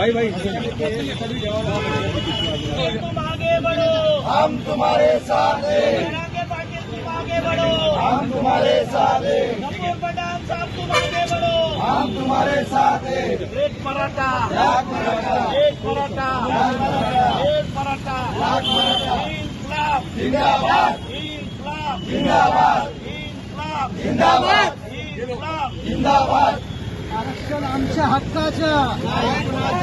भाई भाई तुम आगे बढ़ो हम तुम्हारे साथ हैं। हम तुम्हारे साथ हैं। हम तुम्हारे साथ हैं। एक मराठा एक मराठा एक इन्कलाब जिंदाबाद। जिंदाबाद। जिंदाबाद। जिंदाबाद। आरक्षण आमच्या हक्काचं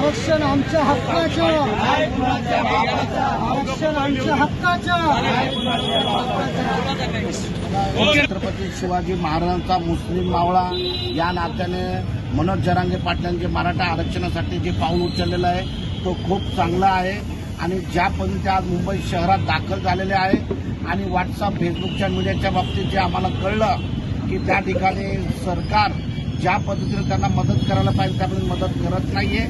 आरक्षण आमच्या हक्काचं आरक्षण आमच्या हक्काचं छत्रपती शिवाजी महाराजांचा मुस्लिम मावळा या नात्याने मनोज जरांगे पाटलांचे मराठा आरक्षणासाठी जे पाऊल उचललेलं आहे तो खूप चांगला आहे. आणि ज्या पद्धतीने आज मुंबई शहरात दाखल झालेले आहे आणि व्हॉट्सअप फेसबुकच्या मीडियाच्या बाबतीत जे आम्हाला कळलं की त्या ठिकाणी सरकार ज्या पद्धतीने त्यांना मदत करायला पाहिजे त्यामध्ये मदत करत नाहीये.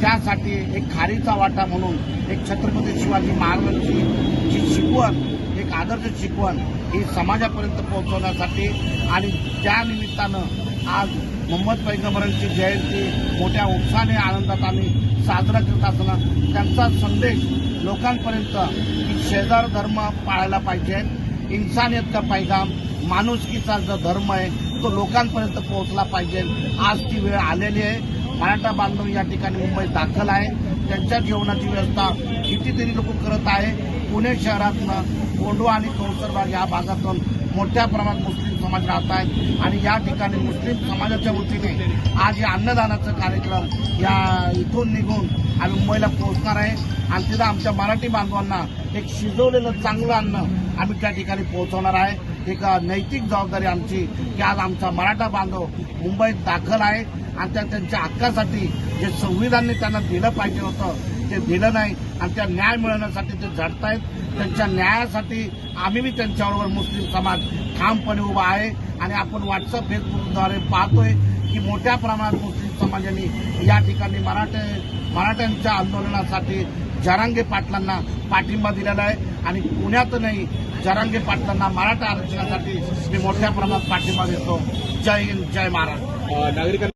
त्यासाठी एक खारीचा वाटा म्हणून एक छत्रपती शिवाजी महाराजांची जी शिकवण एक आदर्श शिकवण ही समाजापर्यंत पोहोचवण्यासाठी आणि त्या निमित्तानं आज मोहम्मद पैगंबरांची जयंती मोठ्या उत्साहाने आनंदात आम्ही साजरा करत असताना त्यांचा संदेश लोकांपर्यंत की शेजार धर्म पाळायला पाहिजे. इन्सानियतचा पैगाम माणुसकीचा जो धर्म आहे तो लोकांपर्यंत पोहोचला पाहिजे. आज ती वेळ आलेली आहे. मराठा बांधव या ठिकाणी मुंबईत दाखल आहे. त्यांच्या जेवणाची व्यवस्था कितीतरी लोक करत आहे. पुणे शहरातनं कोंडवा आणि कौसरबाग या भागातून मोठ्या प्रमाणात मुस्लिम समाज राहत आहेत. आणि या ठिकाणी मुस्लिम समाजाच्या वतीने आज या अन्नदानाचा कार्यक्रम या इथून निघून आम्ही मुंबईला पोहोचणार आहे. आणि तिथं आमच्या मराठी बांधवांना एक शिजवलेलं चांगलं अन्न आम्ही त्या ठिकाणी पोहोचवणार आहे. एक नैतिक जबाबदारी आमची की आज आमचा मराठा बांधव मुंबईत दाखल आहे. आणि त्या त्यांच्या हक्कासाठी जे संविधानने त्यांना दिलं पाहिजे होतं ते दिलं नाही आणि त्या न्याय मिळवण्यासाठी ते झटतायत त्यांच्या न्यायासाठी आम्ही बी त्यांच्याबरोबर मुस्लिम समाज ठामपणे उभा आहे आणि आपण व्हॉट्सअप फेसबुकद्वारे पाहतोय की मोठ्या प्रमाणात मुस्लिम समाजाने या ठिकाणी मराठे मराठ्यांच्या आंदोलनासाठी जरांगे पाटलांना पाठिंबा दिलेला आहे आणि पुण्यात नाही जरांगे पाटलांना मराठा आरक्षणासाठी मी मोठ्या प्रमाणात पाठिंबा देतो. जय हिंद जय महाराष्ट्र. नागरिकांना